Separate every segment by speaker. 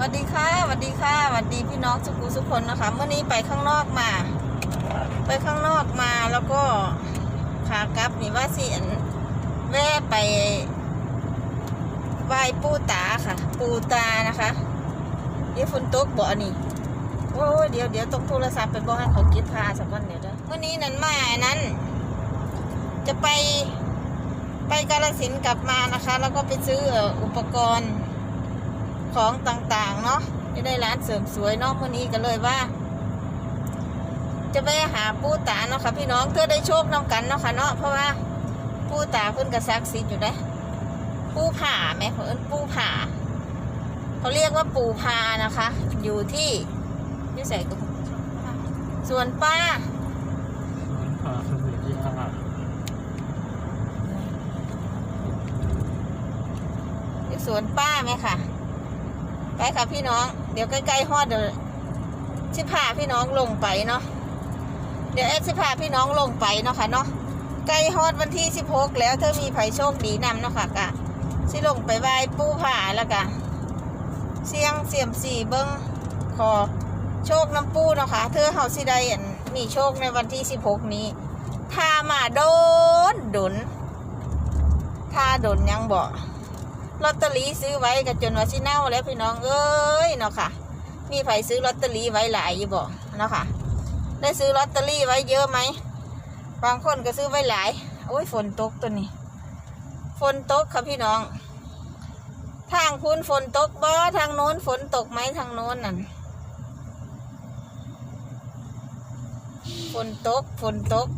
Speaker 1: วัสดีค่ะสวัสดีค่ะสวัสดีพี่น้องสุขุสุขคนนะคะเมื่อนี้ไปข้างนอกมา ไปข้างนอกมาแล้วก็ขากลับนี่ว่าสิอันแว่ไปไหว้ปู่ตาค่ะ ปู่ตานะคะเดี๋ยวฝนตกบ่อันนี้โอ้เดี๋ยวเดี๋ยวต้องโทรศัพท์ไปบอกให้เขาเก็บพาสักวันเดี๋ยวเด้อเมื่อนี้นั้นมาอันนั้น จะไปไปกาลสินกลับมานะคะ แล้วก็ไปซื้ออุปกรณ์ ของต่างๆ เนาะจะได้ร้านเสริมสวยเนาะวันนี้ก็เลยว่า จะไปหาปู่ตาเนาะค่ะพี่น้องเพื่อได้โชคนำกันเนาะค่ะเนาะเพราะว่าปู่ตาเพิ่นกระซักซิดอยู่ได้ปู่ผ่าแม่เพิ่นปู่ผ่าเขาเรียกว่าปู่พานะคะ อยู่ที่ที่ใส่กุส่วนป้า
Speaker 2: อ่าสมุทรที่ห้า
Speaker 1: ที่สวนป้าไหมค่ะ ไปค่ะพี่น้อง เดี๋ยวใกล้ๆฮอดเดี๋ยวสิพาพี่น้องลงไปเนาะ เดี๋ยวเอฟสิพาพี่น้องลงไปเนาะค่ะเนาะ ใกล้ฮอดวันที่สิบหกแล้วเธอมีไผโชคดีนำเนาะค่ะกะสิลงไปไหว้ปู่ผาแล้วกะเสียงเสียมสี่เบิ้งขอโชคน้ำปูเนาะค่ะ เธอเฮาสิได้อันมีโชคในวันที่สิบหกนี้ถ้ามาโดนดุนถ้าดนยังบ่ ลอตเตอรี่ซื้อไว้ก็จนว่าสิเน่าแล้วพี่น้องเอ้ยเนาะค่ะ มีไผซื้อลอตเตอรี่ไว้หลายอยู่บ่เนาะค่ะ ได้ซื้อลอตเตอรี่ไว้เยอะไหมบางคนก็ซื้อไว้หลาย โอ้ยฝนตกตัวนี้ ฝนตกค่ะพี่น้อง ทางคุณฝนตกบ่ทางโน้นฝนตกไหมทางโน้นนั่นฝนตกฝนตก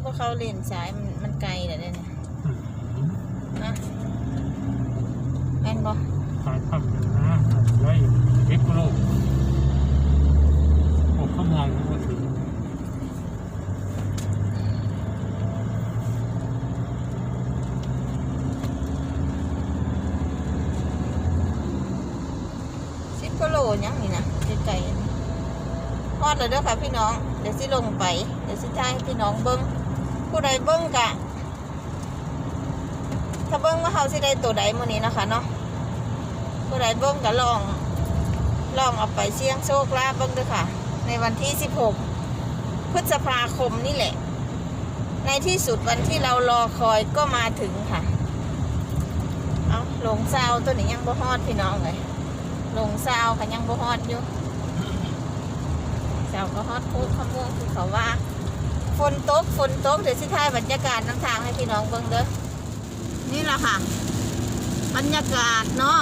Speaker 1: พวกเขาเล่นสายมันมันไกลเหรอเนี่ย นะแม่นบ่
Speaker 2: ขายทำกันนะไว้เอ็กโลกผมก็มองว่าถึง
Speaker 1: สิบกิโลยังนี่นะไกลๆฮอดเลยเด้อค่ะพี่น้อง เดี๋ยวสิลงไป เดี๋ยวสิท้ายพี่น้องเบิ้งผู้ใดเบิ้งกะ ถ้าเบิ้งว่าเขาสิได้ตัวใดมื้อนี้นะคะเนาะผู้ใดเบิ้งก็ลอง ลองเอาไปเสี่ยงโชคลาภเบิ้งด้วยค่ะ ในวันที่สิบหกพฤษภาคมนี่แหละ ในที่สุดวันที่เรารอคอยก็มาถึงค่ะ เอาหลงซาวตัวนี้ยังบ่ฮอดพี่น้องเลยลงซาวค่ะยังบ่ฮอดอยู่ซาวก็ฮอดโคกขม่วงคือเขาว่าฝนตกฝนตกเดี๋ยวสิถ่ายบรรยากาศน้ำทางให้พี่น้องเบิ่งเด้อ นี่แหละค่ะ บรรยากาศเนาะ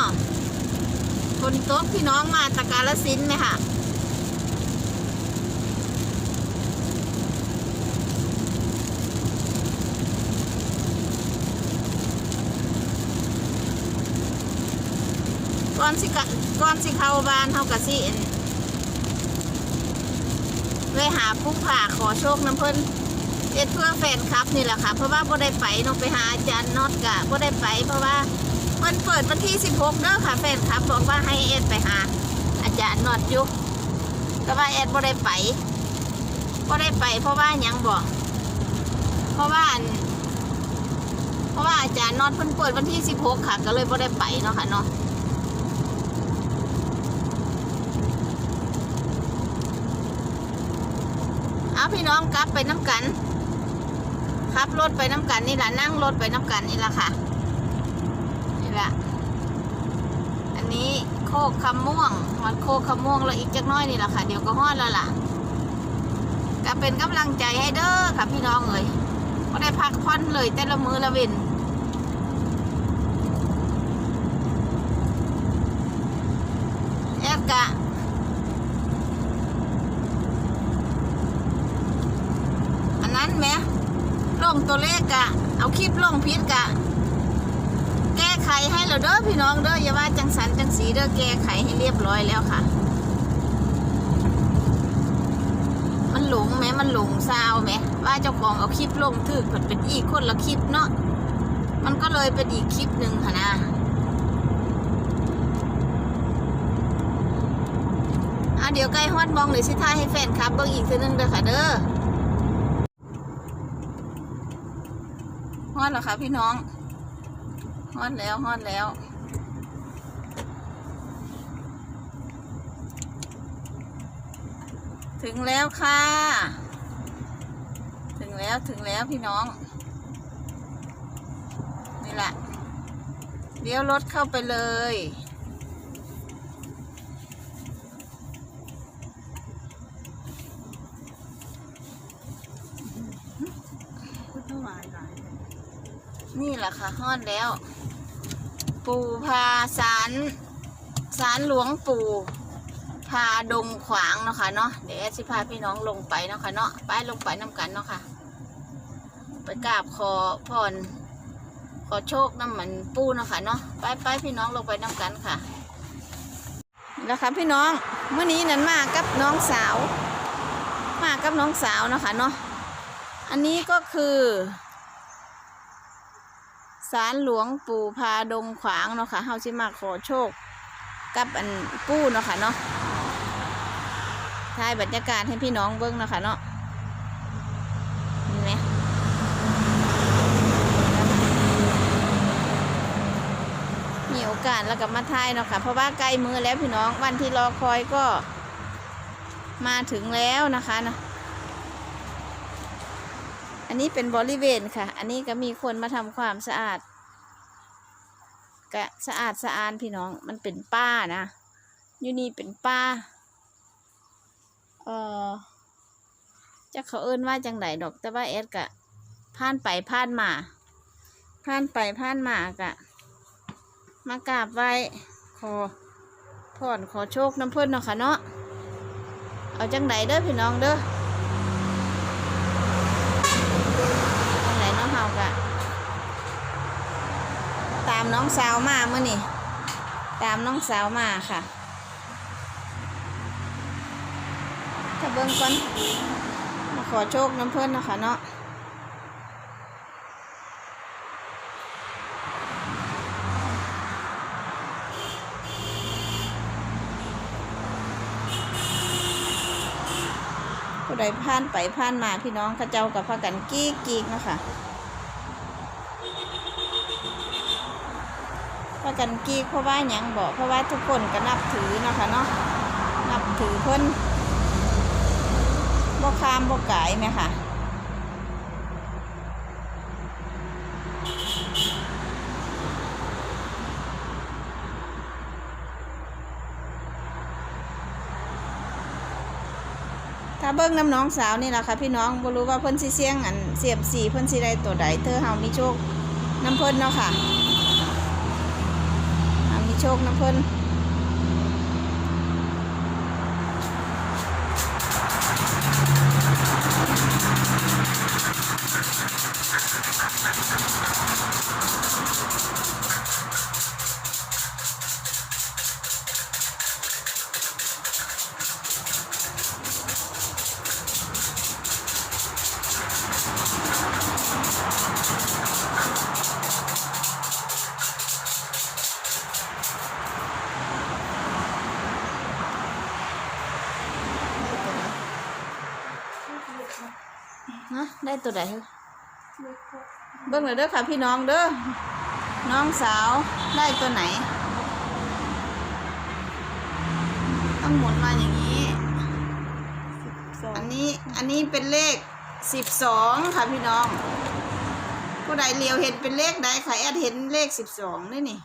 Speaker 1: ฝนตกพี่น้องมาตะการละสินไหมค่ะก่อนสิกะก่อนสิเข้าบ้านเฮากะสินไปหาผู้ผ่าขอโชคน้ำเพิ่น เอ็ดเพื่อแฟนคลับนี่แหละค่ะ เพราะว่าบ่ได้ไปเนาะไปหาอาจารย์น็อตกะบ่ได้ไปเพราะว่ามันเปิดวันที่ 16เด้อค่ะแฟนคลับบอกว่าให้เอ็ดไปหา อาจารย์น็อตอยู่ก็ว่าเอ็ดบ่ได้ไปบ่ได้ไป เพราะว่ายังบอกเพราะว่าเพราะว่าอาจารย์น็อตเพิ่นเปิดวันที่ 16 ค่ะ ก็เลยบ่ได้ไปเนาะค่ะเนาะเอาพี่น้องกลับไปน้ำกัน ขับรถไปน้ำกันนี่แหละนั่งรถไปน้ำกันนี่แหละค่ะ นี่แหละ อันนี้โคกคำม่วงวัดโคกคำม่วงแล้วอีกจักน้อยนี่แหละค่ะ เดี๋ยวก็ฮอดแล้วล่ะก็เป็นกำลังใจให้เด้อค่ะพี่น้องเอ้ยก็ได้พักผ่อนเลยแต่ละมือละเวนแอดกะอันนั้นไหม งตัวเลขกะ เอาคลิปลงพิษกะ แก้ไขให้เราเด้อพี่น้องเด้ออย่าว่าจังสันจังสีเด้อแก้ไขให้เรียบร้อยแล้วค่ะ มันหลงไหมมันหลงซาวไหมว่าเจ้าของเอาคลิปลงถือผลเป็นอีกคนละคลิปเนาะมันก็เลยเป็นอีกคลิปหนึ่งค่ะนะอะเดี๋ยวใกล้ฮอดมองเลยสิท้ายให้แฟนคลับเบิ่งอีกเทีนึงเด้อค่ะเด้อ ฮอดเหรอคะพี่น้องฮอดแล้วฮอดแล้วถึงแล้วค่ะ ถึงแล้วถึงแล้วพี่น้อง นี่แหละเลี้ยวรถเข้าไปเลย นี่แหละค่ะฮอดแล้ว ปู่พาสารสารหลวงปู่พาดงขวางเนาะค่ะเนาะเดี๋ยวแอดสิพาพี่น้องลงไปเนาะค่ะเนาะไปลงไปน้ำกันเนาะค่ะ ไปกราบขอพรขอโชคน้ำมันปูเนาะค่ะเนาะไปไปพี่น้องลงไปน้ำกันค่ะแล้วค่ะพี่น้องเมื่อนี้นั้นมากับน้องสาว มากับน้องสาวเนาะค่ะเนาะอันนี้ก็คือ ศาลหลวงปู่พาดงขวางเนาะค่ะเฮาสิมาขอโชค กับอันปู่เนาะค่ะเนาะถ่ายบรรยากาศให้พี่น้องเบิ่งเนาะค่ะเนาะเห็นไหมมีโอกาสแล้วก็มาถ่ายเนาะค่ะ เพราะว่าใกล้มือแล้วพี่น้องวันที่รอคอยก็มาถึงแล้วนะคะเนาะ อันนี้เป็นบริเวณค่ะ อันนี้ก็มีคนมาทำความสะอาดกะสะอาดสะอานพี่น้อง มันเป็นป้านะอยู่นี่เป็นป้า เออจะเขาเอิ้นว่าจังไดดอก แต่ว่าแอดกะผ่านไปผ่านมาผ่านไปผ่านมากะ มากราบไหว้ขอพรขอโชคน้ำเพิ่นเนาะค่ะเนาะ เอาจังไดเด้อพี่น้องเด้อ ไหนน้องเฮากะตามน้องสาวมาเมื่อนี่ตามน้องสาวมาค่ะ ถ้าเบิ่งก่อนมาขอโชคน้ำเพิ่นนะคะเนาะผู้ใดผ่านไปผ่านมาพี่น้องข้าเจ้ากับพากันกี้กีกนะค่ะ พากันกีเพราะว่าหยังบอกเพราะว่าทุกคนก็นับถือนะคะเนาะนับถือเพิ่นบ่คามบ่กายไหมค่ะถ้าเบิ้งน้ำน้องสาวนี่แหละค่ะพี่น้องบ่รู้ว่าเพิ่นสิเสียงอันเสียบสีเพิ่นสิได้ตัวใดเธอเฮามีโชคน้ำเพิ่นเนาะค่ะ โชคน้ำเพิ่น ได้ตัวใดเฮ้ยเบิ้งเลยเด้อค่ะพี่น้องเด้อน้องสาวได้ตัวไหน ต้องหมุนมาอย่างนี้
Speaker 3: สอง
Speaker 1: อันนี้อันนี้เป็นเลขสิบสองค่ะพี่น้อง ผู้ใดเลียวเห็นเป็นเลขใดค่ะแอดเห็นเลขสิบสองนี่นี่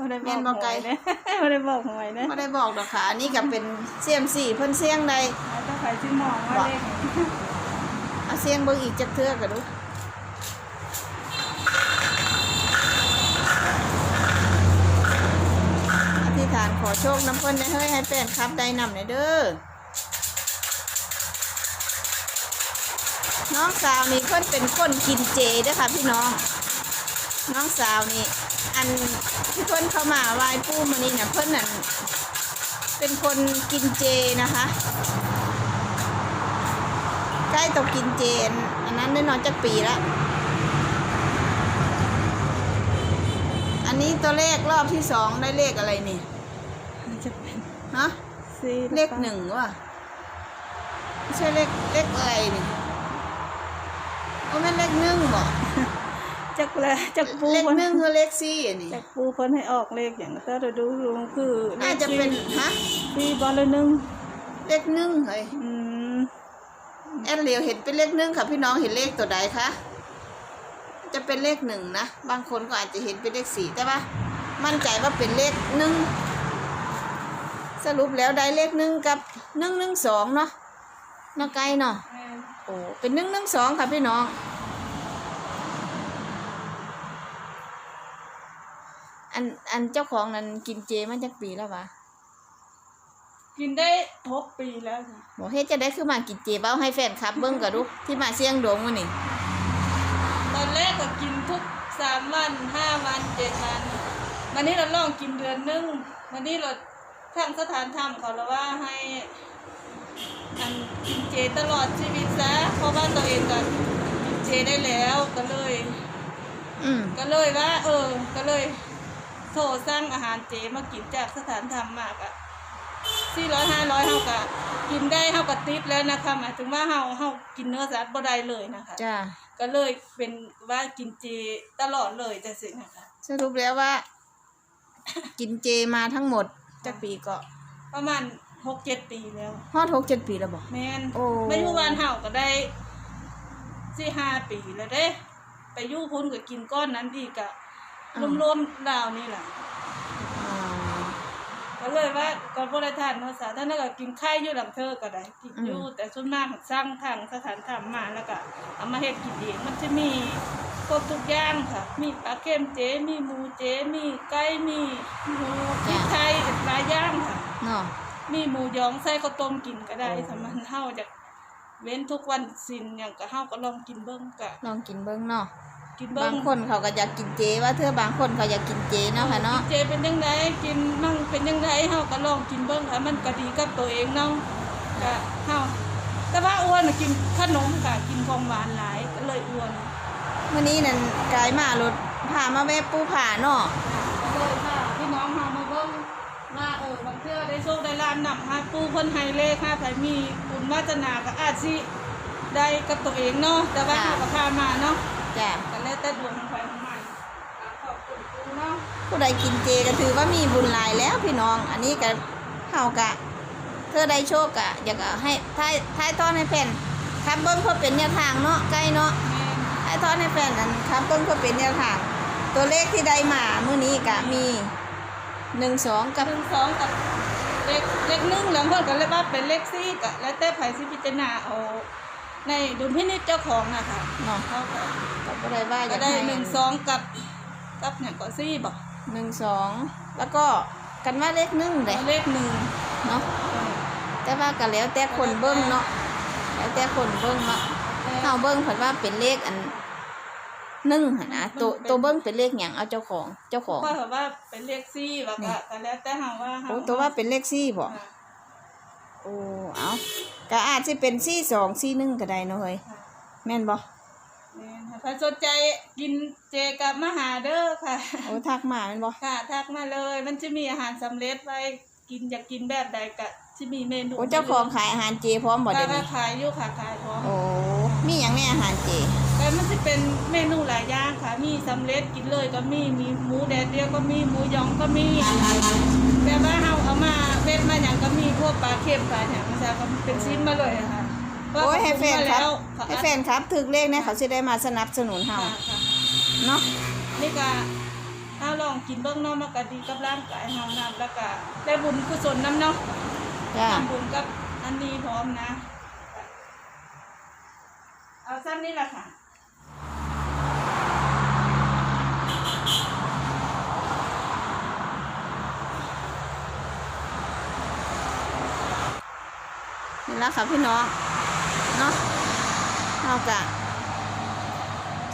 Speaker 3: ไม่ได้
Speaker 1: แม่นบ่ไกล
Speaker 3: หวยนะไม่ได้บอกหวยนะ
Speaker 1: ไม่ได้บอกดอกค่ะ อันนี้ก็เป็นเสียมสี่เพิ่นเสียงใด
Speaker 3: แล้วถ้าใครที่มองว่าเลขนี้
Speaker 1: เอาเสียงเบิ่งอีกจักเทื่อกันดูอธิษฐานขอโชคน้ำเพิ่นได้เฮ้ยให้แฟนครับได้นำในเด้อ น้องสาวนี่เพิ่นเป็นคนกินเจเด้อค่ะพี่น้อง น้องสาวนี่ อันที่เพิ่นเข้ามาไหว้ปู่มื้อนี้เนี่ยเพิ่นนั่นเป็นคนกินเจนะคะ ต้องกินเจน อันนั้นได้นอนจักปีแล้วอันนี้ตัวเลขรอบที่สองได้เลขอะไรนี่
Speaker 3: มันจะเป็น
Speaker 1: ฮะ
Speaker 3: สี่
Speaker 1: เลขหนึ่งวะไม่ใช่เลขเลขอะไรนี่โอ้แม่นเลขหนึ่งบ่
Speaker 3: จักแลจักปู
Speaker 1: เลข
Speaker 3: เพิ่น
Speaker 1: หนึ่งคือเลขสี่อันนี้
Speaker 3: จักปูเพิ่นให้ออกเลขอย่างแต่เราดูดูคือเล
Speaker 1: น่า
Speaker 3: ข
Speaker 1: จะเป็นฮะ
Speaker 3: สี่บอลละหนึ่ง
Speaker 1: เลขหนึ่งเฮ้ย
Speaker 3: อืม
Speaker 1: แอดเหลียวเห็นเป็นเลขหนึ่งค่ะ พี่น้องเห็นเลขตัวใดคะจะเป็นเลขหนึ่งนะ บางคนก็อาจจะเห็นเป็นเลขสี่แต่ว่ามั่นใจว่าเป็นเลขหนึ่งสรุปแล้วได้เลขหนึ่งกับหนึ่งหนึ่งสองเนาะเนาะไกลเนาะ
Speaker 3: แม่น
Speaker 1: โอ้เป็นหนึ่งหนึ่งสองค่ะพี่น้อง อันอันเจ้าของนั้นกินเจมาจากปีแล้ววะ
Speaker 3: กินได้หกปีแล้วค่ะ
Speaker 1: บอกเฮ็ดจะได้คือมากินเจเบ้าให้แฟนคลับ เบิ้งกับลูกที่มาเสี่ยงดวงวันนี้
Speaker 3: ตอนแรกก็กินทุกสามวันห้าวันเจ็ดวันวันนี้เราลองกินเดือนหนึงวันนี้เราทางสถานธรรมเขาแล้วว่าให้อันกินเจตลอดชีวิตซะเพราะว่าตัวเองก็กินเจได้แล้วก็เลย
Speaker 1: อืม
Speaker 3: ก็เลยว่า เออ ก็เลยโทรสร้างอาหารเจมากินจากสถานธรรมมากอะ สี่ร้อยห้าร้อยเฮากะกินได้เฮากะติดแล้วนะคะหมายถึงว่าเฮาเฮากินเนื้อสัตว์บ่ได้เลยนะคะ
Speaker 1: จ้า
Speaker 3: ก็เลยเป็นว่ากินเจตลอดเลยแต่สินะคะ
Speaker 1: สรุปแล้วว่า กินเจมาทั้งหมดจากปีก็
Speaker 3: ประมาณหกเจ็ดปีแล้ว
Speaker 1: ฮอดหกเจ็ดปีแล้วบอก
Speaker 3: แม่น
Speaker 1: โอ้
Speaker 3: ไม่อยู่บ้านเฮาก็ได้สี่ห้าปีแล้วเด้ ไปอยู่พุ่นก็กินก้อนนั้นอีกอะรวมๆดาวนี่แหละ
Speaker 1: อ่า
Speaker 3: ก็เลยว่าก่อนบริทานเนาะสาท่านก็กินไข่อยู่หลังเธอก็ได้กินอยู่แต่ส่วนมากสร้างทางสถานธรรมมาแล้วก็เอามาเฮ็ดกินเองมันจะมีครบทุกอย่างค่ะ มีปลาเค็มเจมีหมูเจมีไก่มีหมูพริกไทยหลายอย่างค่ะ
Speaker 1: เนาะ
Speaker 3: มีหมูยองใส่ข้าวต้มกินก็ได้สมันเฮาจะเว้นทุกวันสินอย่างก็เฮาก็ลองกินเบิ่งก็
Speaker 1: ลองกินเบิ้งเนาะ
Speaker 3: กินเบิ่
Speaker 1: บางงคนเขาก็อยากกินเจว่าเธอบางคนเขาอยากกินเจเนาะค่ะเนาะ
Speaker 3: เจเป็นยังไงกินมั่งเป็นยังไงเฮาก็ลองกินเบิ่งค่ะมันก็ดีกับตัวเองเนาะก็เฮาแต่ว่าอ้วนน่ะกินขนมค่ะกินของหวานหลายก็เลยอ้วน
Speaker 1: วันนี้นั่นกายมารถพามาแวะปูผ่าเนาะ
Speaker 3: ก็เลยค่ะพี่น้องเฮามาเบิ่งว่าเออบางเทื่อได้โชคได้ลาบนำหาปูเพิ่นให้เลขค่ะไผมีบุญวาสนาก็อาจสิได้กับตัวเองเนาะแต่ว่าเฮาก็พามาเนาะ
Speaker 1: จ้ะ
Speaker 3: ก็แล้วแต่ดวงของใครของมันอะขอบคุณปูเนาะ
Speaker 1: ผู้ใดกินเจก็ถือว่ามีบุญหลายแล้วพี่น้อง อันนี้ก็เฮากะ เธอได้โชคกะอยากเอาให้ท้ายท้ายทอนให้แฟนครับเบิ้งเพื่อเป็นแนวทางเนาะใกล้เนาะ
Speaker 3: แม่น
Speaker 1: ท้ายทอนให้แฟนอันครับเบิ้งเพื่อเป็นแนวทาง ตัวเลขที่ได้มามื้อนี้กะมีหนึ่งสองกับ
Speaker 3: หนึ่งสองกับเลขเลขหนึ่งแล้วเพิ่นก็เลยว่าเป็นเลขสี่ก็แล้วแต่ไผสิพิจารณาเอาในดุลพินิจเจ้าของนะคะ
Speaker 1: เนาะ
Speaker 3: เขาก็
Speaker 1: ก็บ่ได้ว่าอ
Speaker 3: ก็
Speaker 1: ยาก
Speaker 3: ได้
Speaker 1: ให้
Speaker 3: หนึ่งสองกับกับเนี่ยก็สี่บอก
Speaker 1: หนึ่งสองแล้วก็กันว่าเลขหนึ่งเลย
Speaker 3: เลขหนึ่ง
Speaker 1: เนาะแต่ว่าก็แล้วแต่คนเบิ้งเนาะแล้วแต่คนเบิ้งเนาะเฮาเบิ้งเพิ่นว่าเป็นเลขอันหนึ่งหั่นนะตัวตัวเบิ้งเป็นเลขหยังเอาเจ้าของเจ้าของ
Speaker 3: ก็แบบว่าเป็นเลขสี่บอก
Speaker 1: นี่
Speaker 3: ก็ก็แล้วแต่เฮาว่าเฮา
Speaker 1: โอ้ตัวว่าเป็นเลขสี่บ่
Speaker 3: ค่ะ
Speaker 1: โอ้เอาก็อาจสิเป็นสี่สองสี่หนึ่งก็ได้เนาะเฮ้ย
Speaker 3: ค่ะ
Speaker 1: แม่นบ่
Speaker 3: แม่นค่ะถ้าสนใจกินเจกับมาหาเด้อค่ะ
Speaker 1: โอ้ทักมาแม่นบ่
Speaker 3: ค่ะทักมาเลย มันจะมีอาหารสำเร็จไว้กินอยากกินแบบใดก็จะมีเมนู
Speaker 1: โอ้เจ้าของขายอาหารเจพร้อมบ่
Speaker 3: ค่ะ
Speaker 1: เดี๋ยว
Speaker 3: ค่ะ
Speaker 1: นี้
Speaker 3: ขายอยู่ค่ะขายพร้อม
Speaker 1: โอ้มีหยังในอาหารเจ
Speaker 3: แต่มันจะเป็นเมนูหลายอย่างค่ะ มีสำเร็จกินเลยก็มี มีหมูแดดเดียวก็มี หมูหยองก็มีแบบว่าเราเอามาเวทมาอย่างก็มีพวกปลาเค็มปลาอย่างมันจะก็เป็นชิ้นมาเลยอะค่ะ
Speaker 1: โอ้ยให้แฟนครับ
Speaker 3: แล้ว
Speaker 1: ให้แฟนครับถึกเลขเนี่ยเขาสิได้มาสนับสนุนเฮา
Speaker 3: ค่ะค่ะ
Speaker 1: เนาะ
Speaker 3: นี่ก็ถ้าลองกินเบื้องเนอกมันก็ดีกับร่างกายเฮานำแล้วก็ได้บุญกุศลน้ำเนาะ
Speaker 1: จ้า
Speaker 3: ทำบุญกับอันนี้พร้อมนะ เอาสั้นนี่แหละค่ะ
Speaker 1: นี่แล้วค่ะพี่น้องเนาะ เฮากะ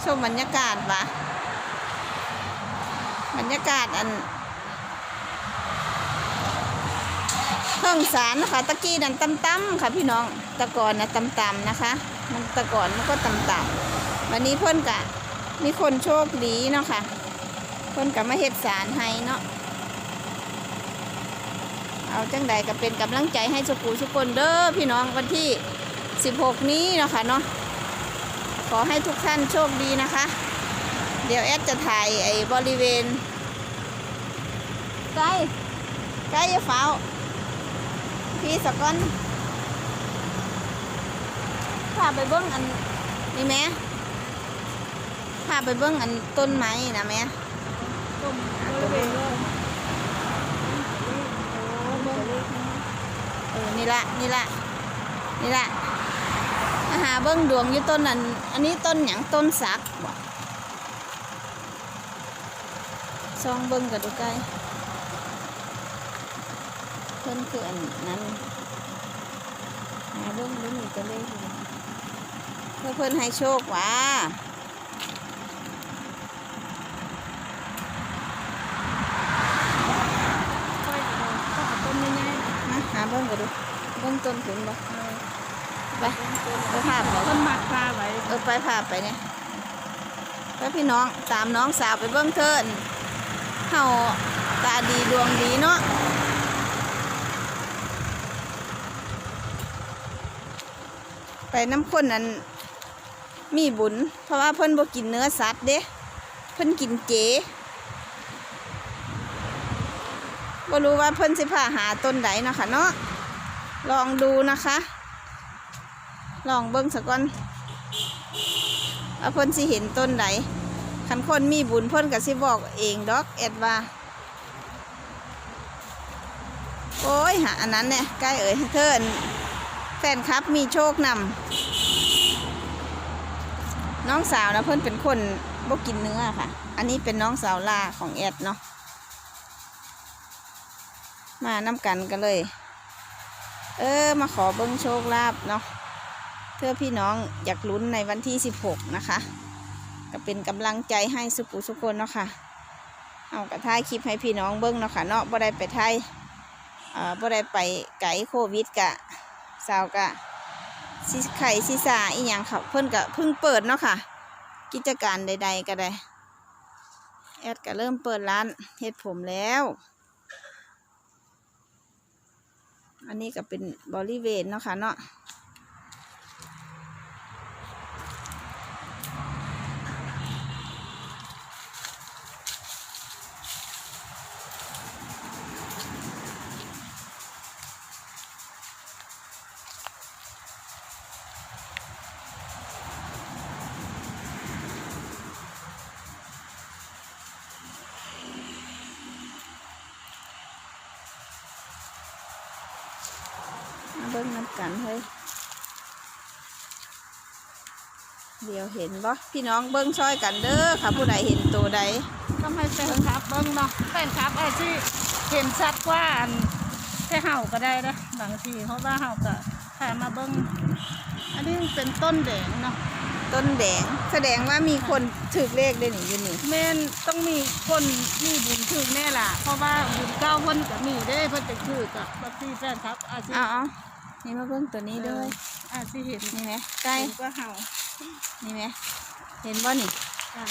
Speaker 1: ชมบรรยากาศวะบรรยากาศอันเพิ่งสารนะคะตะกี้นั่นต่ำๆค่ะพี่น้องตะกอนนะต่ำๆนะคะ มันตะก่อนมันก็ต่ำๆวันนี้เพิ่นกะมีคนโชคดีเนาะค่ะเพิ่นกะมาเฮ็ดสารให้เนาะเอาจังใดก็เป็นกำลังใจให้สกูสุกคนเด้อพี่น้องวันที่ 16 นี้เนาะค่ะเนาะ ขอให้ทุกท่านโชคดีนะคะ เดี๋ยวแอดจะถ่ายไอ้บริเวณใกล้ใกล้อยาเฝ้าพี่สกอนทาไปเบิ้งอันนี่แม่พาไปเบิ้งอันต้นไม้นะแม่
Speaker 3: ต้มบริเวณเลย
Speaker 1: เออนี่ละนี่ละนี่ละมา หาเบิ้งดวงอยู่ต้นนั้นอันนี้ต้นหยังต้นสักบ่ซองเบิ้งกันดูใกล้เพิ่นคืออันนั้นหาเบิ้งเบิ้งนี่ก็เลยเพื่อเพิ่นให้โชคว่า
Speaker 3: ค่อยเอาก็เอาต้นง่าย
Speaker 1: มาหาเบิ้งกันดูเบิ้งต้นถึงบ่ ไปไปภาพ
Speaker 3: ๆ
Speaker 1: ไป
Speaker 3: ต้นหมักปลาไว้
Speaker 1: เออไปภาพไปเนี่ยไปพี่น้องตามน้องสาวไปเบิ้งเทินเฮาตาดีดวงดีเนาะไปน้ำข้นนั้นมีบุญ เพราะว่าเพิ่นบ่กินเนื้อสัตว์เด้เพิ่นกินเจบ่รู้ว่าเพิ่นสิพาหาต้นใดเนาะค่ะเนาะลองดูนะคะ ลองเบิ้งสักก่อนว่าเพิ่นสิเห็นต้นใดคันคนมีบุญเพิ่นก็สิบอกเองดอกแอดว่าโอ้ยหาอันนั้นเนี่ยใกล้เอ่ยเทินแฟนครับมีโชคนำน้องสาวนะเพิ่อนเป็นคนบ่กินเนื้อค่ะ อันนี้เป็นน้องสาวลาของแอดเนาะมาน้ำกันกันเลย เออมาขอเบิ้งโชคลาภเนาะ พื่อพี่น้องอยากลุ้นในวันที่ 16 นะคะ ก็เป็นกำลังใจให้สุขุสุกคนเนาะค่ะเอากระท้ายคลิปให้พี่น้องเบิ้งเนาะค่ะเนาะบ่ได้ไปไทยเอ่อบ่ได้ไปไกลโควิดกะสาวกะซิไข่ซิซาอีหยังค่ะเพิ่นกะเพิ่งเปิดเนาะค่ะ กิจการใด ๆก็ได้แอดก็เริ่มเปิดร้านเฮ็ดผมแล้ว อันนี้ก็เป็นบริเวณเนาะค่ะเนาะ เบิ้งน้ำกันเฮ้ยเดี๋ยวเห็นบ่พี่น้องเบิ้งช่อยกันเด้อค่ะ ผู้ใดเห็นตัวใด
Speaker 3: ต้องให้แฟนคลับเบิ้งเนาะแฟนคลับไอ้ที่เห็นชัดกว่าอันแค่เห่าก็ได้นะบางทีเพราะว่าเห่าก็ถ่ามาเบิ้งอันนี้เป็นต้นแดงเนาะ
Speaker 1: ต้นแดงแสดงว่ามีคนถือเลขได้หนิอยู่นี่
Speaker 3: แม่นต้องมีคนมีบุญถึงแน่ล่ะ เพราะว่าบุญเก้าเพิ่นก็มีได้เพิ่นจะคือกับบางทีแฟนคลับอาจจะ
Speaker 1: เอาเอา นี่มาเบิ้งตัวนี้ด้วย
Speaker 3: อาจจะเห็น
Speaker 1: นี่ไหมใกล้
Speaker 3: เห็นก็เห่า
Speaker 1: นี่ไหมเห็นบ่นี่
Speaker 3: จ้ะ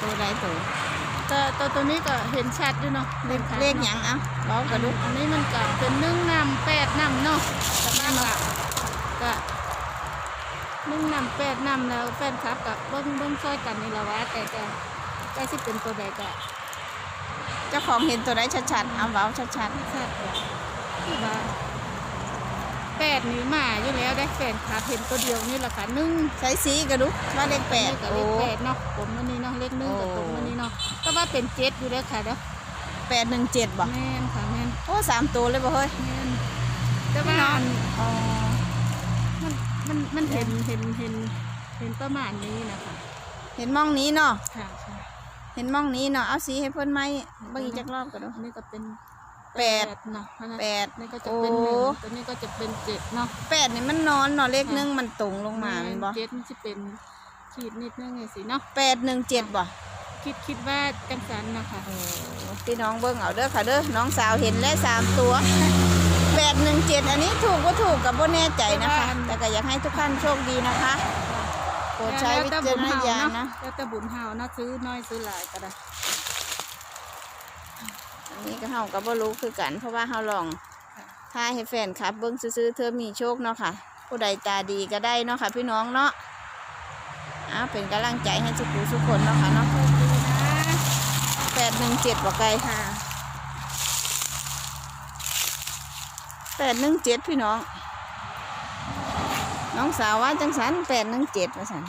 Speaker 1: ตัวใดตัว
Speaker 3: แต่ตัวตัวนี้ก็เห็นชัดอยู่เนาะ
Speaker 1: เลขเลขหยังเอ้าบอกกระดูก
Speaker 3: อันนี้มันก็เป็นนึ่งนำแปดนำเนาะแต่นั่นล่ะก็นึ่งนำแปดนำแล้วแฟนคลับกับเบิ้งเบิ้งช่วยกันนี่แหละว่าแต่ก็ใกล้สิเป็นตัวใดก็
Speaker 1: เจ้าของเห็นตัวใดชัดๆเอาเว้าชัด
Speaker 3: ชัดแบบที่ว่าแปดนี่มาอยู่แล้วได้แฟนคลับเห็นตัวเดียวนี่แหละค่ะนึ่ง
Speaker 1: ๆใช้สีกระดูกว่าเลขแปด
Speaker 3: กับ
Speaker 1: โอ้
Speaker 3: เลขแปดเนาะผมมันนี่เนาะเลขหนึ่งกับ
Speaker 1: โอ้
Speaker 3: ผมมันนี่เนาะก็ว่าเป็นเจ็ดอยู่แล้วค่ะเด้อ
Speaker 1: แปดหนึ่งเจ็ดบ่
Speaker 3: แม่นค่ะแม่น
Speaker 1: โอ้สามตัวเลยบ่เฮ้ย
Speaker 3: แม่นแต่ว่า
Speaker 1: อ๋อ
Speaker 3: มันมันมันเห็นเห็นเห็นเห็นประมาณนี้นะคะ
Speaker 1: เห็นมองนี้เนาะ
Speaker 3: ค่ะค่ะ
Speaker 1: เห็นมองนี้เนาะเอาสีให้เพิ่นไหมเบิ่งอีกจักรอบกันเนาะ
Speaker 3: อันนี้ก็เป็น
Speaker 1: แปด
Speaker 3: เนาะอันนั้น
Speaker 1: แปด
Speaker 3: นี่ก็จะ
Speaker 1: โอ้
Speaker 3: เป็นหนึ่งตัวนี้ก็จะเป็นเจ็ดเนาะ
Speaker 1: แปดนี่มันนอนเนาะเลขหนึงมันตรงลงมาแม่นบ่
Speaker 3: เจ็ดมันจะเป็นขีดนิดนึงไงสิเนาะ
Speaker 1: แปดหนึ่งเจ็ดบ่
Speaker 3: คิดคิดว่าจังสันนะคะ
Speaker 1: โอ้พี่น้องเบิ่งเอาเด้อค่ะเด้อน้องสาวเห็นแล้วสามตัวแปดหนึ่งเจ็ดอันนี้ถูกก็ถูกกับบ่แน่ใจนะคะ แต่ก็อยากให้ทุกท่านโชคดีนะคะโปรดใช้วิจารณญาณนะ
Speaker 3: แล้วแต่บุญเฮานะซื้อน้อยซื้อหลายก็ได้
Speaker 1: อันนี้ก็เฮาก็บ่รู้คือกัน เพราะว่าเฮาลอง
Speaker 3: ค่ะ
Speaker 1: ถ้าให้แฟนครับ เบิ่งซื้อๆเธอมีโชคเนาะค่ะ ผู้ใดตาดีก็ได้เนาะค่ะ พี่น้องเนาะอ้าวเป็นกำลังใจให้ทุกผู้ทุกคนเนาะค่ะเนาะ
Speaker 3: โชคดีนะ
Speaker 1: แปดหนึ่งเจ็ดบ่ไกล
Speaker 3: ค่ะ
Speaker 1: แปดหนึ่งเจ็ดพี่น้อง น้องสาวว่าจังสันแปดหนึ่งเจ็ดว่าสัน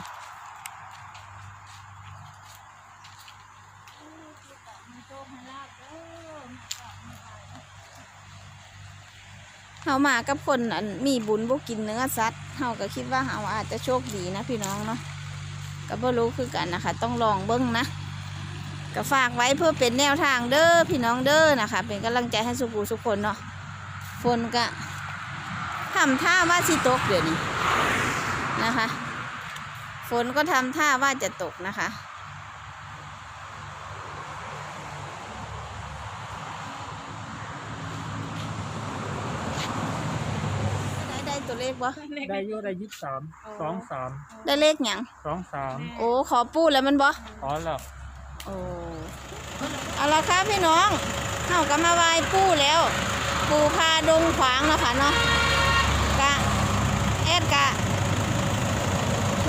Speaker 1: เฮามากับคนอันมีบุญบ่กินเนื้อสัตว์เฮาก็คิดว่าเฮาอาจจะโชคดีนะพี่น้องเนาะก็บ่รู้คือกันนะคะ ต้องลองเบิ่งนะก็ฝากไว้เพื่อเป็นแนวทางเด้อพี่น้องเด้อนะคะ เป็นกำลังใจให้สุขูสุกคนเนาะฝนก็ทำท่าว่าสิตกเดี๋ยวนี้ นะคะ ฝนก็ทำท่าว่าจะตกนะคะ ได้ได้ตัวเลขวะ
Speaker 2: ได้อยุได้ยี่สิบสามสองสาม
Speaker 1: ได้เลขหยัง
Speaker 2: สองสาม
Speaker 1: โอ้ ขอปูแล้วมันบ่
Speaker 2: พอแล้ว
Speaker 1: โอ้เอาละครับพี่น้องเฮาก็มาไหว้ปู่แล้ว ปู่พาดงขวางเนาะค่ะเนาะกะแอดกะ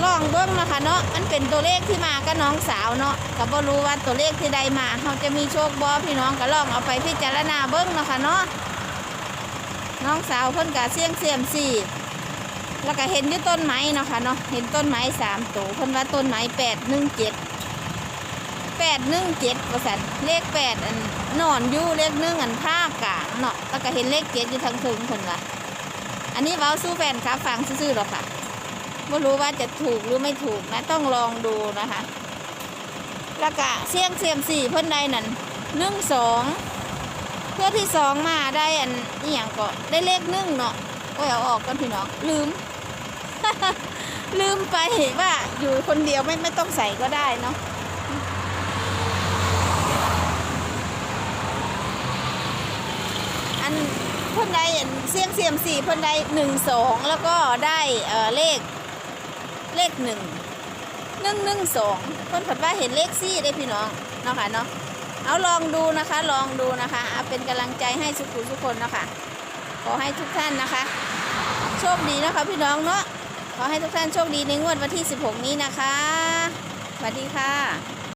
Speaker 1: ลองเบิ้งนะคะเนาะมันเป็นตัวเลขที่มากับน้องสาวเนาะก็บ่รู้ว่าตัวเลขที่ใดมาเขาจะมีโชคบ่พี่น้องก็ลองเอาไปพิจารณาเบิ้งนะคะเนาะน้องสาวเพิ่นกะเสี่ยงเสียมสี่แล้วก็เห็นอยู่ต้นไม้เนาะค่ะเนาะเห็นต้นไม้สามตัวเพิ่นว่าต้นไม้แปดหนึ่งเจ็ดแปดหนึ่งเจ็ดประสันเลขแปดอันนอนอยู่เลขหนึ่งอันภาคกลางเนาะแล้วก็เห็นเลขเจ็ดอยู่ทางถึงคนละอันนี้เว้าสู้แฟนครับฟังซื่อๆหรอกค่ะ ไม่รู้ว่าจะถูกหรือไม่ถูกนะ ต้องลองดูนะคะ แล้วก็เสี่ยงเซียมสี่เพิ่นใดนั่นหนึ่งสองเพื่อที่สองมาได้อันนี่อย่างก็ได้เลขหนึ่งเนาะโอ้ยเอาออกกันพี่น้องลืม ลืมไปว่าอยู่คนเดียวไม่ไม่ต้องใส่ก็ได้เนาะอันเพ่นใดอันเสี่ยงเสียมสี่เพ่นใดหนึ่งสองแล้วก็ได้เออเลข เลขหนึ่งหนึ่งหนึ่งสองคนผัดว่าเห็นเลขซี่ได้พี่น้องเนาะค่ะเนาะเอาลองดูนะคะ ลองดูนะคะเอาเป็นกำลังใจให้สุขุทุกคนเนาะคะขอให้ทุกท่านนะคะ โชคดีนะคะพี่น้องเนาะขอให้ทุกท่านโชคดีในงวดวันที่ 16 นี้นะคะสวัสดีค่ะ